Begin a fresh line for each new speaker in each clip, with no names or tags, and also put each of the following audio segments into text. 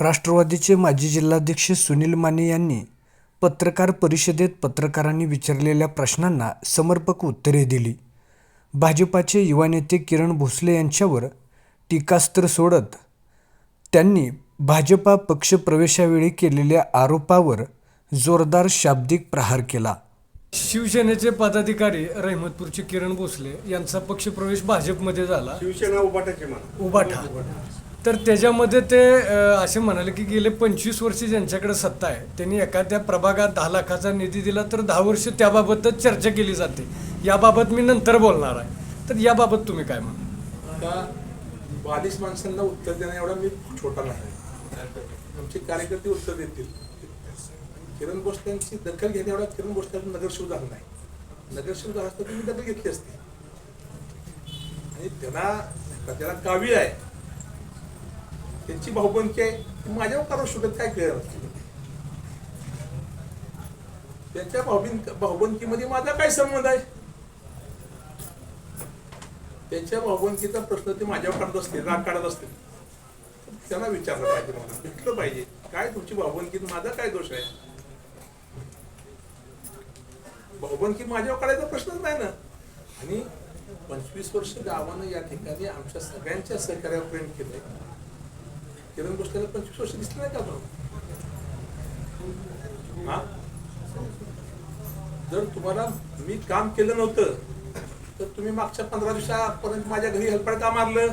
राष्ट्रवादीचे माजी जिल्हाध्यक्ष सुनील माने यांनी पत्रकार परिषदेत पत्रकारांनी विचारलेल्या प्रश्नांना समर्पक उत्तरे दिली. भाजपाचे युवा नेते किरण भोसले यांच्यावर टीकास्त्र सोडत त्यांनी भाजपा पक्षप्रवेशावेळी केलेल्या आरोपावर जोरदार शाब्दिक प्रहार केला.
शिवसेनेचे पदाधिकारी रहमतपूरचे किरण भोसले यांचा पक्षप्रवेश भाजपमध्ये झाला.
शिवसेना उभाटाची
उबाठा तर त्याच्यामध्ये ते असे म्हणाले की गेले पंचवीस वर्ष ज्यांच्याकडे सत्ता आहे त्यांनी एखाद्या प्रभागात दहा लाखाचा निधी दिला तर दहा वर्ष त्याबाबतच चर्चा केली जाते. याबाबत मी नंतर बोलणार आहे. तर याबाबत तुम्ही काय म्हणा
आता बालिश माणसांना उत्तर देणं एवढा मी छोटा नाही. आमचे कार्यकर्ते उत्तर देतील. किरण भोसल्यांची दखल घेणे एवढा किरण भोसल्यांचा नगरसेवक झाला नाही. नगरसेवक झाला असता तुम्ही दखल घेतली असते. आणि त्यांना त्याला काव्य आहे. त्यांची भाऊबंदकी आहे. माझ्यावर करू शकत काय कळलं त्यांच्या भाऊबिन भाऊबंदकीमध्ये माझा काय संबंध आहे? त्यांच्या भाऊबंदकीचा प्रश्न ते माझ्यावर काढत असतील राग काढत असतील. त्यांना विचारलं पाहिजे मला भेटलं पाहिजे. काय तुमची भाऊबंदकीत माझा काय दोष आहे? भाऊबंदकी माझ्यावर काढायचा प्रश्नच नाही ना. आणि पंचवीस वर्ष गावानं या ठिकाणी आमच्या सगळ्यांच्या सहकार्यावर प्रेम केलंय. किरण गोष्टीला पंचवीस वर्ष दिसले नाही का बरोबर हा जर तुम्हाला मी काम केलं नव्हतं. तर तुम्ही मागच्या पंधरा दिवसापर्यंत माझ्या घरी हेल्पड का मारलं?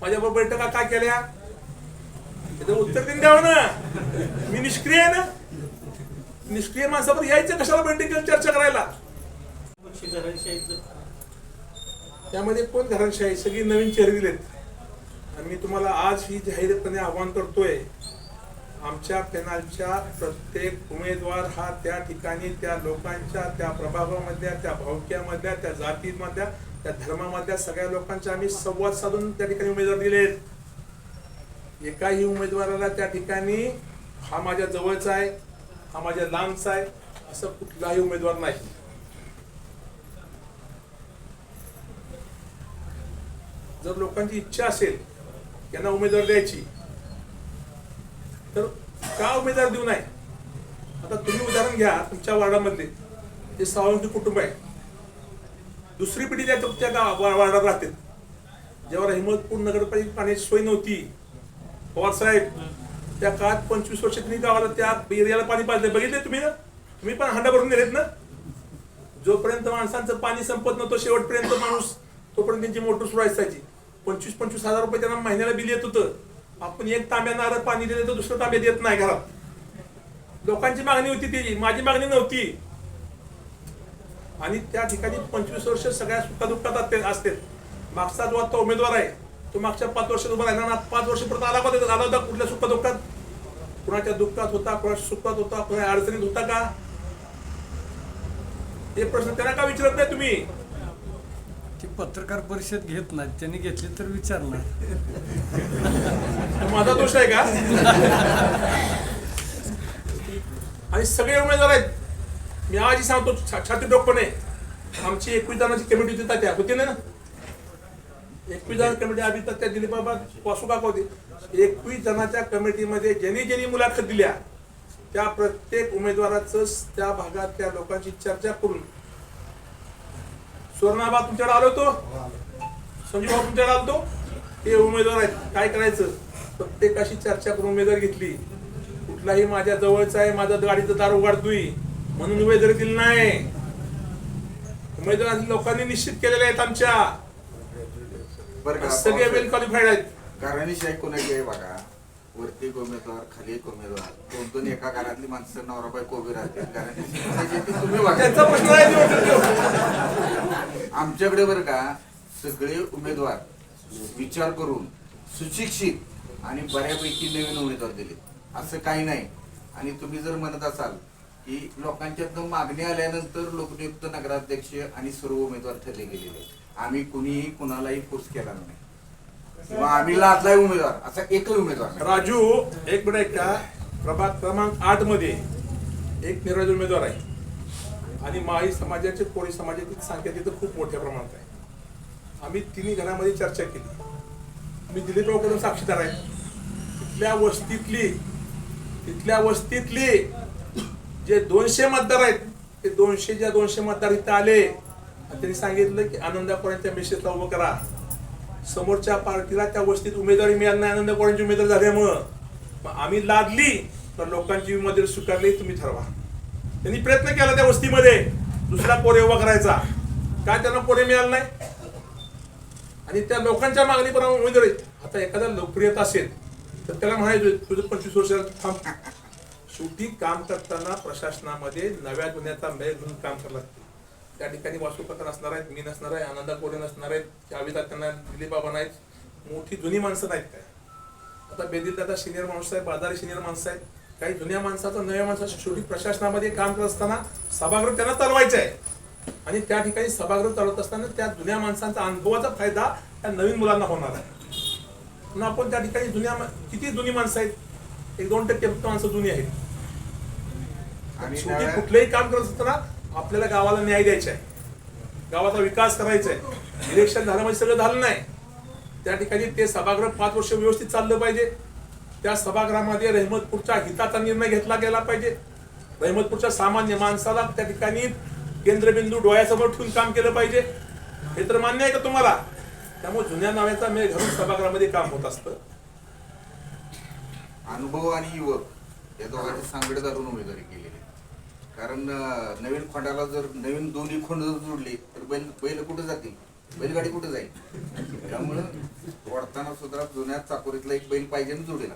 माझ्याबरोबर बैठका काय केल्या? उत्तर देऊन द्यावं ना. मी निष्क्रिय आहे ना. निष्क्रिय माणसावर यायचं कशाला बैठकीला चर्चा करायला? त्यामध्ये कोण घरांशाही सगळी नवीन चेहरे दिलेत. आणि मी तुम्हाला आज ही जाहीरपणे आव्हान करतोय आमच्या पॅनलच्या प्रत्येक उमेदवार हा त्या ठिकाणी त्या लोकांच्या त्या प्रभावामधल्या त्या भावक्यामधल्या त्या जातीमधल्या त्या धर्मामधल्या सगळ्या लोकांच्या आम्ही संवाद साधून त्या ठिकाणी उमेदवार दिलेत एकाही उमेदवाराला त्या ठिकाणी हा माझ्या जवळचा आहे हा माझ्या लांबचा आहे असं कुठलाही उमेदवार नाही. जर लोकांची इच्छा असेल यांना उमेदवार द्यायची. तर का उमेदवार देऊ नये? आता तुम्ही उदाहरण घ्या तुमच्या वार्डामधले. जे सावंती कुटुंब आहे. दुसरी पिढी त्या तुमच्या गाव वार्डात राहते जेव्हा हिमतपूर नगरपालिका पाण्याची सोय नव्हती पवार साहेब त्या काळात पंचवीस वर्ष तुम्ही गावाला त्या एरियाला पाणी पाजले. बघितले तुम्ही ना? तुम्ही पण हांडा भरून गेलेत ना? जोपर्यंत माणसांचं पाणी संपत नव्हतं शेवटपर्यंत माणूस तोपर्यंत त्यांची मोटर सुरू असायची. पंचवीस पंचवीस हजार रुपये त्यांना महिन्याला बिल येत होतं. आपण एक तांब्या नारळ पाणी दिलं तर दुसरं तांब्या देत नाही घरात. लोकांची मागणी होती ती. माझी मागणी नव्हती. आणि त्या ठिकाणी पंचवीस वर्ष सगळ्या सुखदुःखात असते- असते. मागचा जो आता उमेदवार आहे तो मागच्या पाच वर्षात उभा राहिला ना पाच वर्ष परत आला होता? आला होता कुठल्या सुखदुःखात? कुणाच्या दुःखात होता कुणाच्या सुखात होता कुणा अडचणीत होता का? हे प्रश्न त्यांना का विचारत नाही तुम्ही?
पत्रकार परिषद घेत नाहीत त्यांनी घेतली तर विचारणार.
माझा दोष आहे का? आणि सगळे उमेदवार आहेत. मी आजही सांगतो छा- छाती डोकपणे आमची एकवीस जणांची कमिटी होती तात्या होती ना? एकवीस जण कमिटी आम्ही त्या दिलीप बाबा वासू काका होती. एकवीस जणांच्या कमिटीमध्ये ज्यांनी ज्यांनी मुलाखत दिल्या त्या प्रत्येक उमेदवाराचं त्या भागात त्या लोकांची चर्चा करून सुवर्णाबाद तुमच्याकडे आलो होतो. संजू भाऊ तुमच्याकडे आलो होतो. हे उमेदवार आहेत. काय करायचं? प्रत्येकाशी चर्चा करून उमेदवार घेतली. कुठलाही माझ्या जवळचा आहे माझं गाडीचं दार उघडतोय. म्हणून उमेदवारी दिली नाही. उमेदवार लोकांनी निश्चित केलेले आहेत आमच्या. सगळे वेल क्वालिफाईड आहेत.
कोणाची आहे बघा. वरती एक उमेदवार खाली एक उमेदवार. दोन दोन एका घरातली माणसं नवरा बायको उभी राहते घराण्याची कोणाची आहे ती तुम्ही बघा
त्यांचा प्रश्न आहे निवडणुकीवर.
आमच्याकडे बरं का सगळे उमेदवार विचार करून सुशिक्षित आणि बऱ्यापैकी नवीन उमेदवार दिले. असं काही नाही. आणि तुम्ही जर म्हणत असाल की लोकांच्यातनं मागणी आल्यानंतर लोकनियुक्त नगराध्यक्ष आणि सर्व उमेदवार ठरले गेलेले. आम्ही कुणीही कुणालाही फोर्स केला नाही. किंवा आम्ही लादलाय उमेदवार. असा एकही उमेदवार
राजू एक मिनिट एक का प्रभाग क्रमांक आठमध्ये एक निर्वाचित उमेदवार आहे. आणि माळी समाजाचे कोळी समाजाची संख्या तिथं खूप मोठ्या प्रमाणात आहे. आम्ही तिन्ही घरामध्ये चर्चा केली. मी दिलीप रावकडून साक्षीदार आहे. तिथल्या वस्तीतली तिथल्या वस्तीतली जे दोनशे मतदार आहेत ते दोनशे ज्या दोनशे मतदार इथं आले. आणि त्यांनी सांगितलं की आनंदा मेसेजला उभं करा. समोरच्या पार्टीला त्या वस्तीत उमेदवारी मिळाली नाही आनंद कोणाची उमेदवार झाल्यामुळं. आम्ही लादली तर लोकांची उमेदवारी स्वीकारली तुम्ही ठरवा. त्यांनी प्रयत्न केला त्या वस्तीमध्ये. दुसरा पोरे उभा करायचा. काय त्यांना पोरे मिळाला नाही? आणि त्या लोकांच्या मागणीप्रमाणे उमेदवारी आता एखादा लोकप्रियता असेल तर त्याला म्हणायचं तुझं पंचवीस वर्ष थांब. शेवटी काम करताना प्रशासनामध्ये नव्या गुन्ह्याचा मेळ म्हणून काम करावं लागतं त्या ठिकाणी वास्तुपत्र नसणार आहेत मी नसणार आहे आनंदा कोरे नसणार आहेत जावेदा त्यांना दिलीप बाबा नाहीत मोठी जुनी माणसं नाहीत काय? आता बेदिल दादा सिनियर माणूस आहे बाजारी सिनियर माणसं आहेत काही जुन्या माणसाचं नव्या माणसाचं शेवटी प्रशासनामध्ये काम करत असताना सभागृह त्यांना चालवायचं आहे आणि त्या ठिकाणी सभागृह चालवत असताना त्या जुन्या माणसांचा अनुभवाचा फायदा त्या नवीन मुलांना होणार आहे. म्हणून आपण त्या ठिकाणी जुन्या किती जुनी माणसं आहेत? एक दोन टक्के फक्त माणसं जुनी आहेत.
आणि
शेवटी कुठलंही काम करत असताना आपल्याला गावाला न्याय द्यायचा आहे गावाचा विकास करायचा आहे इलेक्शन झालं म्हणजे सगळं झालं नाही. त्या ठिकाणी ते सभागृह पाच वर्ष व्यवस्थित चाललं पाहिजे. त्या सभागृहामध्ये रहमतपूरच्या हिताचा निर्णय घेतला गेला पाहिजे. रहमतपूरच्या सामान्य माणसाला त्या ठिकाणी केंद्रबिंदू डोळ्यासमोर ठेवून काम केलं पाहिजे. हे तर मान्य आहे का तुम्हाला? त्यामुळे जुन्या नाव्याचा मेळ घालून सभागृहामध्ये काम होत असतं.
अनुभव आणि युवक या दोघांची सांगड धरून उमेदवारी केली. कारण नवीन खोंडाला जर नवीन दोन्ही खोंड जर जोडली तर बैल बैल कुठे जातील? बैलगाडी कुठे जाईल? त्यामुळं वाढताना सुद्धा जुन्या चाकोरीतला एक बैल पाहिजे ना जोडीला.